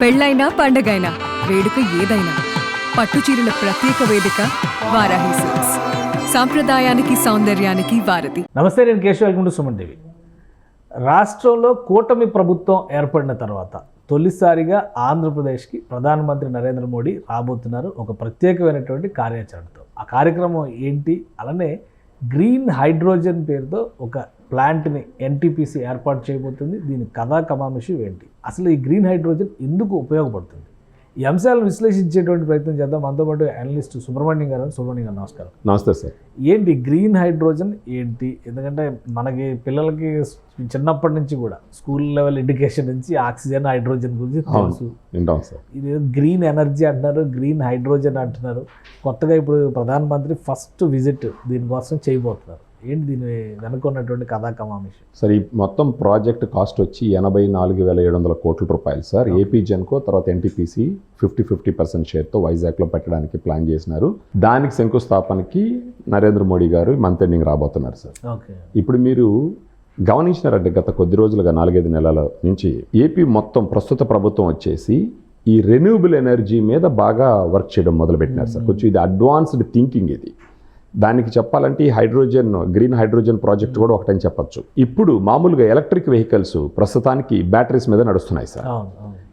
పెళ్ళైనా పండగైనా వేడుక ఏదైనా పట్టు చీరల ప్రత్యేక వేదిక వారాహి సిల్క్స్. సాంప్రదాయానికి సౌందర్యానికి వారధి. నమస్తే నేను కేశవ్ వెల్కమ్ సుమన్ దేవి రాష్ట్రంలో కూటమి ప్రభుత్వం ఏర్పడిన తర్వాత తొలిసారిగా ఆంధ్రప్రదేశ్కి ప్రధానమంత్రి నరేంద్ర మోడీ రాబోతున్నారు ఒక ప్రత్యేకమైనటువంటి కార్యాచరణతో. ఆ కార్యక్రమం ఏంటి? అలానే గ్రీన్ హైడ్రోజన్ పేరుతో ఒక ప్లాంట్ని ఎన్టీపీసీ ఏర్పాటు చేయబోతుంది. దీని కథా కమామిషి ఏంటి అసలు ఈ గ్రీన్ హైడ్రోజన్ ఎందుకు ఉపయోగపడుతుంది? ఈ అంశాలను విశ్లేషించేటువంటి ప్రయత్నం చేద్దాం. మనతో పాటు అనలిస్ట్ సుబ్రహ్మణ్యం గారు. సుబ్రహ్మణ్యం గారు నమస్కారం. నమస్తే సార్. ఏంటి గ్రీన్ హైడ్రోజన్? ఏంటి? ఎందుకంటే మనకి పిల్లలకి చిన్నప్పటి నుంచి కూడా స్కూల్ లెవెల్ ఎడ్యుకేషన్ నుంచి ఆక్సిజన్ హైడ్రోజన్ గురించి తెలుసు. ఇది గ్రీన్ ఎనర్జీ అంటున్నారు గ్రీన్ హైడ్రోజన్ అంటున్నారు. కొత్తగా ఇప్పుడు ప్రధానమంత్రి ఫస్ట్ విజిట్ దీనికోసం చేయబోతున్నారు. ఏంటి దీని వెనుక ఉన్నటువంటి కథా కమామిషి సార్ ఈ మొత్తం ప్రాజెక్ట్ కాస్ట్ వచ్చి ఎనభై నాలుగు వేల ఏడు వందల కోట్ల రూపాయలు సార్. ఏపీ జెన్కో తర్వాత ఎన్టీపీసీ ఫిఫ్టీ ఫిఫ్టీ పర్సెంట్ షేర్తో వైజాగ్లో పెట్టడానికి ప్లాన్ చేసినారు. దానికి శంకుస్థాపనకి నరేంద్ర మోడీ గారు మంత్ ఎండింగ్ రాబోతున్నారు సార్. ఓకే. ఇప్పుడు మీరు గమనించినారంటే గత కొద్ది రోజులుగా నాలుగైదు నెలల నుంచి ఏపీ మొత్తం ప్రస్తుత ప్రభుత్వం వచ్చేసి ఈ రెన్యూబుల్ ఎనర్జీ మీద బాగా వర్క్ చేయడం మొదలుపెట్టినారు సార్. కొంచెం ఇది అడ్వాన్స్డ్ థింకింగ్ ఇది. దానికి చెప్పాలంటే ఈ హైడ్రోజన్ గ్రీన్ హైడ్రోజన్ ప్రాజెక్ట్ కూడా ఒకటని చెప్పొచ్చు. ఇప్పుడు మామూలుగా ఎలక్ట్రిక్ వెహికల్స్ ప్రస్తుతానికి బ్యాటరీస్ మీద నడుస్తున్నాయి సార్.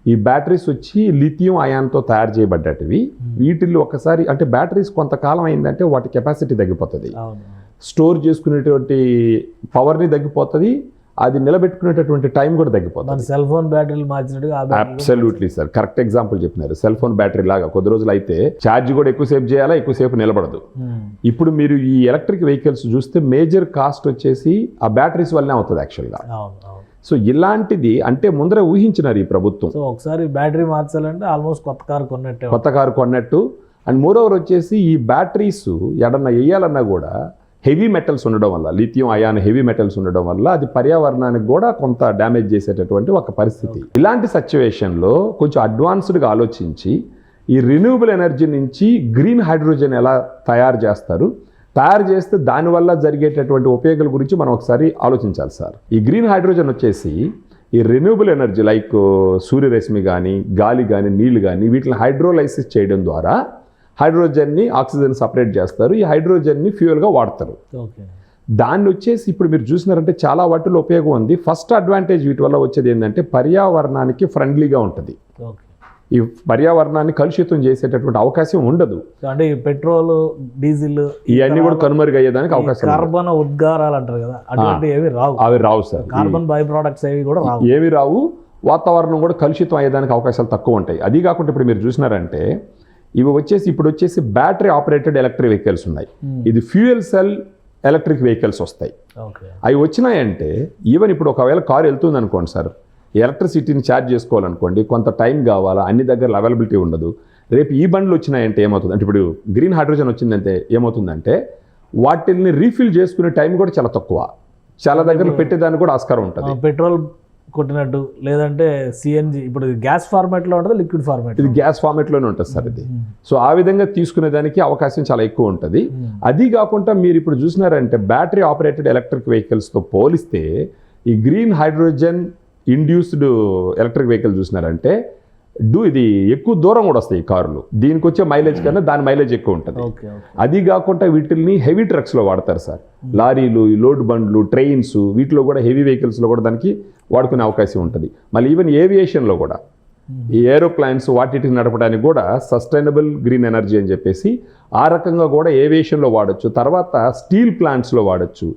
ఈ బ్యాటరీస్ వచ్చి లిథియం అయాన్తో తయారు చేయబడ్డటివి. వీటిల్లో ఒకసారి అంటే బ్యాటరీస్ కొంతకాలం అయిందంటే వాటి కెపాసిటీ తగ్గిపోతుంది. స్టోర్ చేసుకునేటువంటి పవర్ని తగ్గిపోతుంది. అది నిలబెట్టుకునేటటువంటి టైం కూడా తగ్గిపోతుంది. సెల్ ఫోన్ బ్యాటరీలు మార్చినట్టుగా అబ్సల్యూట్లీ సార్ కరెక్ట్ ఎగ్జాంపుల్ చెప్పినారు. సెల్ ఫోన్ బ్యాటరీ లాగా కొద్ది రోజులు అయితే ఛార్జ్ కూడా ఎక్కువసేపు చేయాలా ఎక్కువసేపు నిలబడదు. ఇప్పుడు మీరు ఈ ఎలక్ట్రిక్ వెహికల్స్ చూస్తే మేజర్ కాస్ట్ వచ్చేసి ఆ బ్యాటరీస్ వల్లనే అవుతుంది యాక్చువల్గా సో ఇలాంటిది అంటే ముందరే ఊహించినారు ఈ ప్రభుత్వం. సో ఒకసారి బ్యాటరీ మార్చాలంటే ఆల్మోస్ట్ కొత్త కారు కొన్నట్టే కొత్త కారు కొన్నట్టు. అండ్ మోర్ ఓవర్ వచ్చేసి ఈ బ్యాటరీస్ ఎడన్నా వేయాలన్నా కూడా హెవీ మెటల్స్ ఉండడం వల్ల లిథియం అయాన్ హెవీ మెటల్స్ ఉండడం వల్ల అది పర్యావరణానికి కూడా కొంత డ్యామేజ్ చేసేటటువంటి ఒక పరిస్థితి. ఇలాంటి సిచ్యువేషన్లో కొంచెం అడ్వాన్స్డ్గా ఆలోచించి ఈ రిన్యూవబుల్ ఎనర్జీ నుంచి గ్రీన్ హైడ్రోజన్ ఎలా తయారు చేస్తారు తయారు చేస్తే దానివల్ల జరిగేటటువంటి ఉపయోగాల గురించి మనం ఒకసారి ఆలోచించాలి సార్. ఈ గ్రీన్ హైడ్రోజన్ వచ్చేసి ఈ రెన్యూబుల్ ఎనర్జీ లైక్ సూర్యరశ్మి కానీ గాలి కానీ నీళ్ళు కానీ వీటిని హైడ్రోలైసిస్ చేయడం ద్వారా హైడ్రోజన్ని ఆక్సిజన్ సపరేట్ చేస్తారు. ఈ హైడ్రోజన్ని ఫ్యూయల్గా వాడతారు. దాన్ని వచ్చేసి ఇప్పుడు మీరు చూసినారంటే చాలా వాటిలో ఉపయోగం ఉంది. ఫస్ట్ అడ్వాంటేజ్ వీటి వల్ల వచ్చేది ఏంటంటే పర్యావరణానికి ఫ్రెండ్లీగా ఉంటుంది. ఈ పర్యావరణాన్ని కలుషితం చేసేటటువంటి అవకాశం ఉండదు. అంటే ఈ పెట్రోల్ డీజిల్ ఇవన్నీ కూడా కనుమరుగయ్యేదానికి అవకాశం. కార్బన్ ఉద్గారాలు అంటారు కదా అటువంటి ఏవి రావు. అవి రావు సార్. కార్బన్ బై ప్రోడక్ట్స్ ఏవి కూడా రావు. ఏమి రావు. వాతావరణం కూడా కలుషితం అయ్యేదానికి అవకాశాలు తక్కువ ఉంటాయి. అది కాకుండా ఇప్పుడు మీరు చూసినారంటే ఇవి వచ్చేసి ఇప్పుడు వచ్చేసి బ్యాటరీ ఆపరేటెడ్ ఎలక్ట్రిక్ వెహికల్స్ ఉన్నాయి. ఇది ఫ్యూయల్ సెల్ ఎలక్ట్రిక్ వెహికల్స్ వస్తాయి. అవి వచ్చినాయంటే ఈవెన్ ఇప్పుడు ఒకవేళ కారు వెళ్తుంది అనుకోండి సార్ ఎలక్ట్రిసిటీని ఛార్జ్ చేసుకోవాలనుకోండి కొంత టైం కావాలా అన్ని దగ్గర అవైలబిలిటీ ఉండదు. రేపు ఈ బండ్లు వచ్చినాయంటే ఏమవుతుంది? అంటే ఇప్పుడు గ్రీన్ హైడ్రోజన్ వచ్చిందంటే ఏమవుతుందంటే వాటిని రీఫిల్ చేసుకునే టైం కూడా చాలా తక్కువ. చాలా దగ్గర పెట్టేదానికి కూడా ఆస్కారం ఉంటుంది. పెట్రోల్ కొట్టినట్టు లేదంటే సిఎన్జి ఇప్పుడు గ్యాస్ ఫార్మాట్లో ఉంటుంది లిక్విడ్ ఫార్మాట్ ఇది గ్యాస్ ఫార్మేట్లోనే ఉంటుంది సార్ ఇది. సో ఆ విధంగా తీసుకునేదానికి అవకాశం చాలా ఎక్కువ ఉంటుంది. అది కాకుండా మీరు ఇప్పుడు చూసినారంటే బ్యాటరీ ఆపరేటెడ్ ఎలక్ట్రిక్ వెహికల్స్తో పోలిస్తే ఈ green hydrogen induced electric vehicle చూసినారంటే డూ ఇది ఎక్కువ దూరం కూడా వస్తాయి కార్లు. దీనికి వచ్చే మైలేజ్ కన్నా దాని మైలేజ్ ఎక్కువ ఉంటుంది. అది కాకుండా వీటిల్ని హెవీ ట్రక్స్లో వాడతారు సార్. లారీలు లోడ్ బండ్లు ట్రైన్స్ వీటిలో కూడా హెవీ వెహికల్స్లో కూడా దానికి వాడుకునే అవకాశం ఉంటుంది. మళ్ళీ ఈవెన్ ఏవియేషన్లో కూడా. ఈ ఏరోప్లైన్స్ వాటిని నడపడానికి కూడా సస్టైనబుల్ గ్రీన్ ఎనర్జీ అని చెప్పేసి ఆ రకంగా కూడా ఏవియేషన్లో వాడచ్చు. తర్వాత స్టీల్ ప్లాంట్స్లో వాడచ్చు.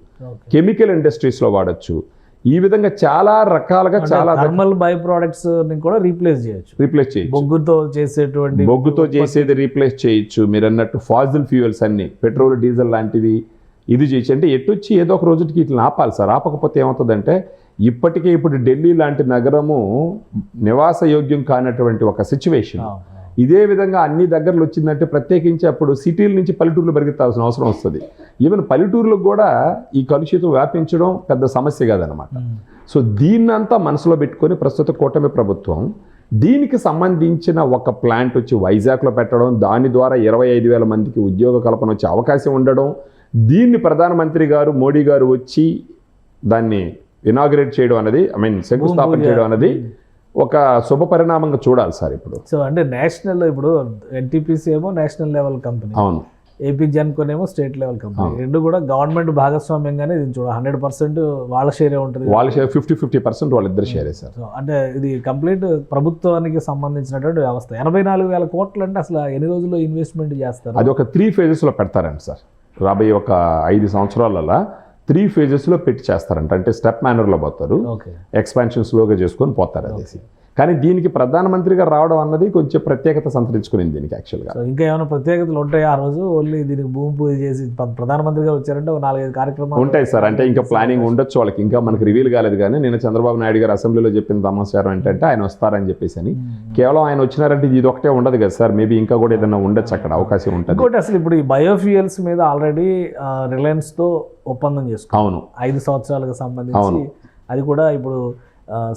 కెమికల్ ఇండస్ట్రీస్లో వాడచ్చు. ఈ విధంగా చాలా రకాలుగా చాలా థర్మల్ బై ప్రోడక్ట్స్ కూడా రీప్లేస్ చేయొచ్చు. రీప్లేస్ చేయొచ్చు. బొగ్గుతో చేసేటువంటి బొగ్గుతో చేసేది రీప్లేస్ చేయొచ్చు. మీరు అన్నట్టు ఫాజిల్ ఫ్యూయల్స్ అన్ని పెట్రోల్ డీజిల్ లాంటివి ఇది చేయొచ్చు. అంటే ఎటు వచ్చి ఏదో ఒక రోజుకి ఇట్లా ఆపాలి సార్. ఆపకపోతే ఏమవుతుందంటే ఇప్పటికే ఇప్పుడు ఢిల్లీ లాంటి నగరము నివాస యోగ్యం కానటువంటి ఒక సిచ్యువేషన్. ఇదే విధంగా అన్ని దగ్గరలు వచ్చిందంటే ప్రత్యేకించి అప్పుడు సిటీల నుంచి పల్లెటూరులో పెరిగెత్తాల్సిన అవసరం వస్తుంది ఈవెన్ పల్లెటూరులకు కూడా ఈ కలుషితం వ్యాపించడం పెద్ద సమస్య కాదనమాట. సో దీన్నంతా మనసులో పెట్టుకొని ప్రస్తుత కూటమి ప్రభుత్వం దీనికి సంబంధించిన ఒక ప్లాంట్ వచ్చి వైజాగ్లో పెట్టడం దాని ద్వారా ఇరవై ఐదు వేల మందికి ఉద్యోగ కల్పన వచ్చే అవకాశం ఉండడం దీన్ని ప్రధానమంత్రి గారు మోడీ గారు వచ్చి దాన్ని ఇనాగ్రేట్ చేయడం అనేది ఐ మీన్ శంకుస్థాపన. చేయడం అనేది ఒక శుభ పరిణామంగా చూడాలి సార్ ఇప్పుడు. సో అంటే నేషనల్ ఇప్పుడు ఎన్టీపీసీ ఏమో నేషనల్ లెవెల్ కంపెనీ. అవును. ఏపీ జెన్కోన్ ఏమో స్టేట్ లెవెల్ కంపెనీ. రెండు కూడా గవర్నమెంట్ భాగస్వామ్యంగానే ఇది చూడ హండ్రెడ్ పర్సెంట్ వాళ్ళ షేరే ఉంటుంది. వాళ్ళ షేర్ ఫిఫ్టీ ఫిఫ్టీ పర్సెంట్ వాళ్ళిద్దరు షేరే సార్. సో అంటే ఇది కంప్లీట్ ప్రభుత్వానికి సంబంధించినటువంటి వ్యవస్థ. ఎనభై నాలుగు వేల కోట్లు అంటే అసలు ఎన్ని రోజుల్లో ఇన్వెస్ట్మెంట్ చేస్తారు? అది ఒక త్రీ ఫేజెస్లో పెడతారంట సార్. రాబోయే ఒక ఐదు సంవత్సరాలలో త్రీ ఫేజెస్లో పెట్టి చేస్తారంట. అంటే స్టెప్ మేనర్లో పోతారు. ఎక్స్పాన్షన్ స్లోగా చేసుకొని పోతారు అదేసి. కానీ దీనికి ప్రధానమంత్రిగా రావడం అన్నది కొంచెం ప్రత్యేకత సంతరించుకునింది దీనికి యాక్చువల్గా. ఇంకా ఏమైనా ప్రత్యేకతలు ఉంటాయి ఆ రోజు? ఓన్లీ దీనికి భూమి పూజ చేసి ప్ర- ప్రధానమంత్రిగా వచ్చారంటే ఒక నాలుగైదు కార్యక్రమాలు ఉంటాయి సార్. అంటే ఇంకా ప్లానింగ్ ఉండొచ్చు వాళ్ళకి. ఇంకా మనకి రివీల్ కాలేదు కానీ నేను చంద్రబాబు నాయుడు గారు అసెంబ్లీలో చెప్పిన సమాచారం ఏంటంటే ఆయన వస్తారని చెప్పేసి అని కేవలం ఆయన వచ్చినారంటే ఇది ఒకటే ఉండదు కదా సార్. మేబీ ఇంకా కూడా ఏదైనా ఉండొచ్చు అక్కడ అవకాశం ఉంటుంది. ఇంకోటి అసలు ఇప్పుడు ఈ బయోఫ్యూయల్స్ మీద ఆల్రెడీ రిలయన్స్తో ఒప్పందం చేసుకున్నాం అవును. ఐదు సంవత్సరాలకు సంబంధించి అది కూడా ఇప్పుడు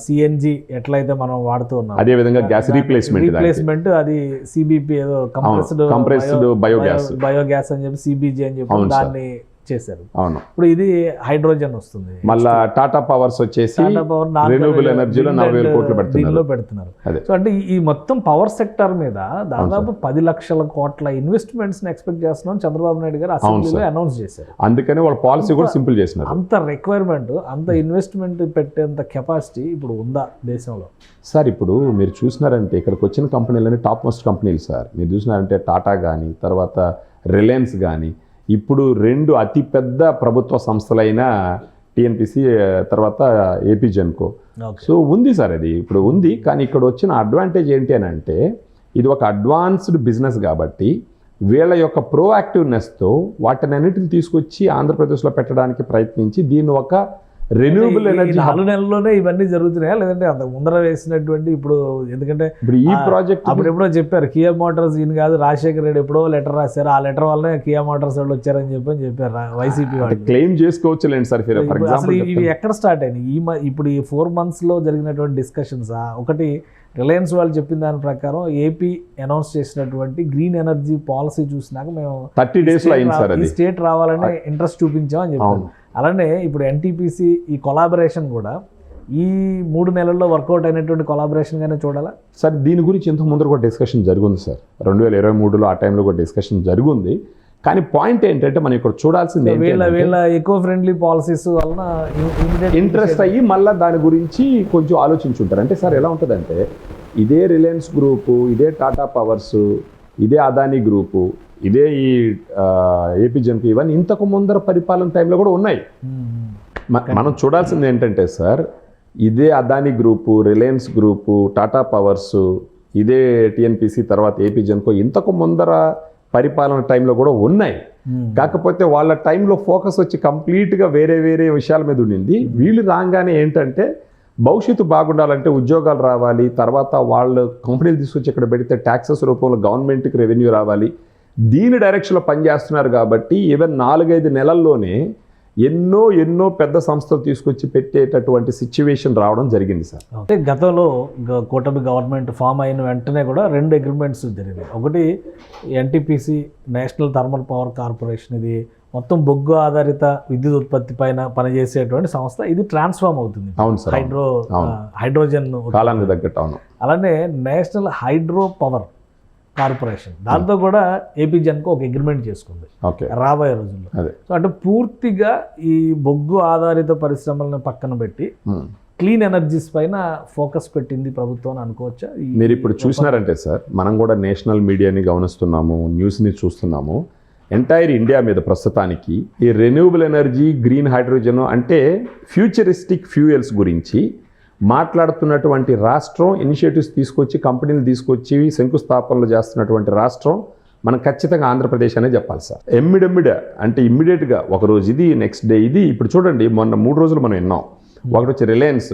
సిఎన్జి ఎట్లయితే మనం వాడుతూ ఉన్నాం అదే విధంగా గ్యాస్ రీప్లేస్మెంట్ రీప్లేస్మెంట్ అది సిబిపి ఏదో కంప్రెస్డ్ compressed biogas. బయోగ్యాస్ అని చెప్పి సిబిజి అని చెప్పి. దాన్ని చేశారు. అవును. ఇప్పుడు ఇది హైడ్రోజన్ వస్తుంది. మళ్ళా టాటా పవర్స్ వచ్చేసి రెన్యూబుల్ ఎనర్జీలో నలభై కోట్లు పెడుతున్నారు. పెడుతున్నారు. సో అంటే ఈ- మొత్తం పవర్ సెక్టర్ మీద దాదాపు పది లక్షల కోట్ల ఇన్వెస్ట్మెంట్స్ ఎక్స్పెక్ట్ చేస్తున్నాం చంద్రబాబు నాయుడు గారు అసెంబ్లీలో అనౌన్స్ చేశారు. అందుకని వాళ్ళ పాలసీ కూడా సింపుల్ చేసినారు. అంత రిక్వైర్మెంట్ అంత ఇన్వెస్ట్మెంట్ పెట్టేంత కెపాసిటీ ఇప్పుడు ఉందా దేశంలో? సార్ ఇప్పుడు మీరు చూసినారంటే ఇక్కడికి వచ్చిన కంపెనీలన్నీ టాప్ మోస్ట్ కంపెనీలు సార్. మీరు చూసినారంటే టాటా కానీ తర్వాత రిలయన్స్ కానీ ఇప్పుడు రెండు అతిపెద్ద ప్రభుత్వ సంస్థలైన టిఎన్పిసి తర్వాత ఏపీ జెన్కో. సో ఉంది సార్ అది. ఇప్పుడు ఉంది కానీ ఇక్కడ వచ్చిన అడ్వాంటేజ్ ఏంటి అని అంటే ఇది ఒక అడ్వాన్స్డ్ బిజినెస్ కాబట్టి వీళ్ళ యొక్క ప్రోయాక్టివ్నెస్తో వాటిని అన్నిటిని తీసుకొచ్చి ఆంధ్రప్రదేశ్లో పెట్టడానికి ప్రయత్నించి దీన్ని ఒక రెన్యూబుల్ ఎనర్జీ నాలుగు నెలల్లోనే ఇవన్నీ జరుగుతున్నాయా? లేదంటే అంత ముందర వేసినటువంటి ఇప్పుడు ఎందుకంటే ఇప్పుడు ఈ ప్రాజెక్ట్ అప్పుడు ఎప్పుడో చెప్పారు కియా మోటార్స్ ఈయన కాదు రాజశేఖర రెడ్డి ఎప్పుడో లెటర్ రాశారు. ఆ లెటర్ వల్లనే కియా మోటార్స్ వాళ్ళు వచ్చారని చెప్పి అని చెప్పారు వైసీపీ వాళ్ళు. క్లెయిమ్ చేసుకోవచ్చులేండి సార్ ఫర్ ఇప్పుడు అసలు ఇవి ఎక్కడ స్టార్ట్ అయినాయి? ఈ ఇప్పుడు ఈ ఫోర్ మంత్స్లో జరిగినటువంటి డిస్కషన్స్ ఒకటి రిలయన్స్ వాళ్ళు చెప్పిన దాని ప్రకారం ఏపీ అనౌన్స్ చేసినటువంటి గ్రీన్ ఎనర్జీ పాలసీ చూసినాక మేము థర్టీ డేస్లో సార్ స్టేట్ రావాలని ఇంట్రెస్ట్ చూపించాం అని. అలానే ఇప్పుడు ఎన్టీపీసీ ఈ కొలాబరేషన్ కూడా ఈ మూడు నెలల్లో వర్కౌట్ అయినటువంటి కొలాబరేషన్ గానే చూడాలా? సార్ దీని గురించి ఇంతకు ముందర కూడా డిస్కషన్ జరిగింది సార్. రెండు వేల ఇరవై మూడులో ఆ టైంలో కూడా డిస్కషన్ జరిగింది. కానీ పాయింట్ ఏంటంటే మనం ఇక్కడ చూడాల్సింది వీళ్ళ వీళ్ళ ఎకో ఫ్రెండ్లీ పాలసీస్ వలన ఇంట్రెస్ట్ అయ్యి మళ్ళీ దాని గురించి కొంచెం ఆలోచించుంటారు. అంటే సార్ ఎలా ఉంటుందంటే ఇదే రిలయన్స్ గ్రూపు ఇదే టాటా పవర్స్ ఇదే అదానీ గ్రూపు ఇదే ఈ ఏపీ జన్కు ఇవన్నీ ఇంతకు ముందర పరిపాలన టైంలో కూడా ఉన్నాయి. మనం చూడాల్సింది ఏంటంటే సార్ ఇదే Adani group Reliance group Tata powers ఇదే టిఎన్పిసి తర్వాత ఏపీ జన్కో ఇంతకు ముందర పరిపాలన టైంలో కూడా ఉన్నాయి. కాకపోతే వాళ్ళ టైంలో ఫోకస్ వచ్చి కంప్లీట్గా వేరే వేరే విషయాల మీద ఉండింది. వీళ్ళు రాగానే ఏంటంటే భవిష్యత్తు బాగుండాలంటే ఉద్యోగాలు రావాలి తర్వాత వాళ్ళు కంపెనీలు తీసుకొచ్చి ఇక్కడ పెడితే ట్యాక్సెస్ రూపంలో గవర్నమెంట్కి రెవెన్యూ రావాలి దీని డైరెక్షన్లో పనిచేస్తున్నారు కాబట్టి ఈవెన్ నాలుగైదు నెలల్లోనే ఎన్నో ఎన్నో పెద్ద సంస్థలు తీసుకొచ్చి పెట్టేటటువంటి సిచ్యువేషన్ రావడం జరిగింది సార్. అంటే గతంలో కూటమి గవర్నమెంట్ ఫామ్ అయిన వెంటనే కూడా రెండు అగ్రిమెంట్స్ జరిగినాయి. ఒకటి NTPC national thermal power corporation ఇది. మొత్తం బొగ్గు ఆధారిత విద్యుత్ ఉత్పత్తి పైన పనిచేసేటువంటి సంస్థ. ఇది ట్రాన్స్ఫార్మ్ అవుతుంది. అవును సార్ హైడ్రో. హైడ్రోజన్ కాలానికి తగ్గట్టు అవును. అలానే నేషనల్ హైడ్రో పవర్ కార్పొరేషన్. దాంతో కూడా ఏపీ జన్కు ఒక అగ్రిమెంట్ చేసుకుంది. ఓకే. రాబోయే రోజుల్లో. అదే. సో అంటే పూర్తిగా ఈ బొగ్గు ఆధారిత పరిశ్రమలను పక్కన పెట్టి ఉమ్. క్లీన్ ఎనర్జీస్ పైన ఫోకస్ పెట్టింది ప్రభుత్వం అని అనుకోవచ్చా? మీరు ఇప్పుడు చూసినారంటే సార్ మనం కూడా నేషనల్ మీడియాని గమనిస్తున్నాము న్యూస్ని చూస్తున్నాము. ఎంటైర్ ఇండియా మీద ప్రస్తుతానికి ఈ రెన్యూబుల్ ఎనర్జీ గ్రీన్ హైడ్రోజన్ అంటే ఫ్యూచరిస్టిక్ ఫ్యూయల్స్ గురించి మాట్లాడుతున్నటువంటి రాష్ట్రం ఇనిషియేటివ్స్ తీసుకొచ్చి కంపెనీలు తీసుకొచ్చి శంకుస్థాపనలు చేస్తున్నటువంటి రాష్ట్రం మనం ఖచ్చితంగా ఆంధ్రప్రదేశ్ అనే చెప్పాలి సార్. ఎమ్మిడెమ్మిడ అంటే ఇమ్మీడియట్గా ఒక రోజు ఇది నెక్స్ట్ డే ఇది. ఇప్పుడు చూడండి మొన్న మూడు రోజులు మనం విన్నాం. ఒకటి వచ్చి రిలయన్స్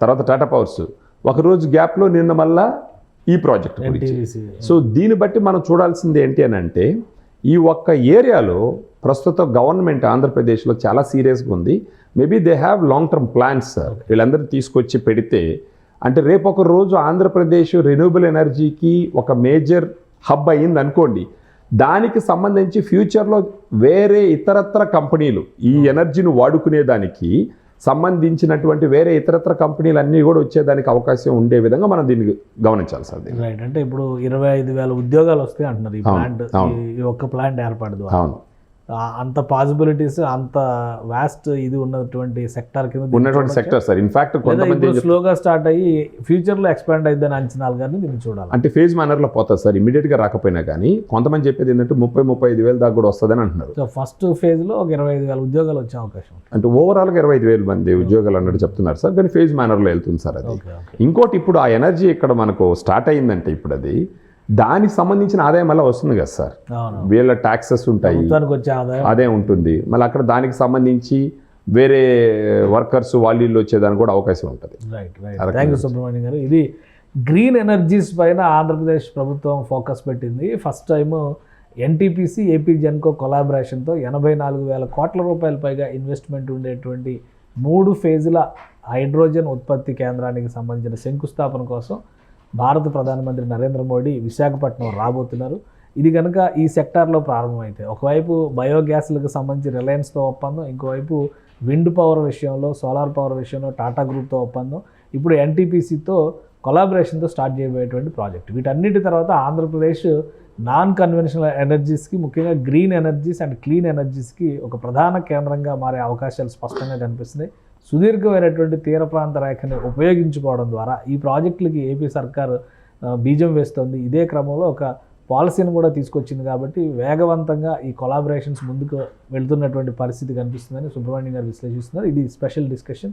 తర్వాత టాటా పవర్స్ ఒక రోజు గ్యాప్లో నిన్న మళ్ళా ఈ ప్రాజెక్ట్. సో దీన్ని బట్టి మనం చూడాల్సింది ఏంటి అని అంటే ఈ ఒక్క ఏరియాలో ప్రస్తుత గవర్నమెంట్ ఆంధ్రప్రదేశ్లో చాలా సీరియస్గా ఉంది. Maybe they have long term plans sir వీళ్ళందరూ తీసుకొచ్చి పెడితే అంటే రేపు ఒక రోజు ఆంధ్రప్రదేశ్ రెన్యూబుల్ ఎనర్జీకి ఒక మేజర్ హబ్ అయ్యింది అనుకోండి. దానికి సంబంధించి ఫ్యూచర్లో వేరే ఇతరత్ర కంపెనీలు ఈ ఎనర్జీని వాడుకునేదానికి సంబంధించినటువంటి వేరే ఇతరత్ర కంపెనీలు అన్నీ కూడా వచ్చేదానికి అవకాశం ఉండే విధంగా మనం దీన్ని గమనించాలి సార్ రైట్ అంటే ఇప్పుడు ఇరవై ఐదు వేల ఉద్యోగాలు వస్తాయి అంటున్నారు ఈ ప్లాంట్. ఈ ఒక్క ప్లాంట్ ఏర్పాటు ద్వారా. అంత పాసిబిలిటీస్ అంత వాస్ట్ ఇది ఉన్నటువంటి సెక్టార్ కింద ఉన్నటువంటి? సెక్టర్ సార్ ఇన్ఫాక్ట్ కొంతమంది స్లోగా స్టార్ట్ అయ్యి ఫ్యూచర్లో ఎక్స్పాండ్ అయిద్దని అంచనాలు కానీ దీన్ని చూడాలి. అంటే ఫేజ్ మేనర్లో పోతుంది సార్ ఇమీడియట్గా రాకపోయినా కానీ కొంతమంది చెప్పేది ఏంటంటే ముప్పై ముప్పై ఐదు వేలు దాకా కూడా వస్తుందని అంటున్నారు. సో ఫస్ట్ ఫేజ్లో ఒక ఇరవై ఐదు వేల ఉద్యోగాలు వచ్చే అవకాశం అంటే ఓవరాల్గా ఇరవై ఐదు వేల మంది ఉద్యోగాలు అన్నట్టు చెప్తున్నారు సార్ కానీ ఫేజ్ మేనర్లో వెళ్తుంది సార్ అది. ఇంకోటి ఇప్పుడు ఆ ఎనర్జీ ఇక్కడ మనకు స్టార్ట్ అయిందంటే ఇప్పుడు అది దానికి సంబంధించిన ఆదాయం మళ్ళీ వస్తుంది కదా సార్. వీళ్ళ ట్యాక్సెస్ ఉంటాయి. ప్రభుత్వానికి వచ్చే ఆదాయం. అదే ఉంటుంది. మళ్ళీ అక్కడ దానికి సంబంధించి వేరే వర్కర్స్ వాళ్ళు వచ్చేదానికి కూడా అవకాశం ఉంటుంది. థ్యాంక్ యూ సుబ్రహ్మణ్యం గారు. ఇది గ్రీన్ ఎనర్జీస్ పైన ఆంధ్రప్రదేశ్ ప్రభుత్వం ఫోకస్ పెట్టింది. First time NTPC AP Genco కొలాబరేషన్తో ఎనభై నాలుగు వేల కోట్ల రూపాయల పైగా ఇన్వెస్ట్మెంట్ ఉండేటువంటి మూడు ఫేజుల హైడ్రోజన్ ఉత్పత్తి కేంద్రానికి సంబంధించిన శంకుస్థాపన కోసం భారత ప్రధానమంత్రి నరేంద్ర మోడీ విశాఖపట్నం రాబోతున్నారు. ఇది కనుక ఈ సెక్టార్లో ప్రారంభమైతే ఒకవైపు బయోగ్యాస్లకు సంబంధించి రిలయన్స్తో ఒప్పందం ఇంకోవైపు విండ్ పవర్ విషయంలో సోలార్ పవర్ విషయంలో టాటా గ్రూప్తో ఒప్పందం. ఇప్పుడు ఎన్టీపీసీతో కొలాబరేషన్తో స్టార్ట్ చేయబోయేటువంటి ప్రాజెక్ట్ వీటన్నిటి తర్వాత ఆంధ్రప్రదేశ్ నాన్ కన్వెన్షనల్ ఎనర్జీస్కి ముఖ్యంగా గ్రీన్ ఎనర్జీస్ అండ్ క్లీన్ ఎనర్జీస్కి ఒక ప్రధాన కేంద్రంగా మారే అవకాశాలు స్పష్టంగా కనిపిస్తున్నాయి. సుదీర్ఘమైనటువంటి తీర ప్రాంత రేఖని ఉపయోగించుకోవడం ద్వారా ఈ ప్రాజెక్టులకి ఏపీ సర్కారు బీజం వేస్తుంది. ఇదే క్రమంలో ఒక పాలసీని కూడా తీసుకొచ్చింది కాబట్టి వేగవంతంగా ఈ కొలాబరేషన్స్ ముందుకు వెళ్తున్నటువంటి పరిస్థితి కనిపిస్తుందని సుబ్రహ్మణ్యం గారు విశ్లేషిస్తున్నారు. ఇది special discussion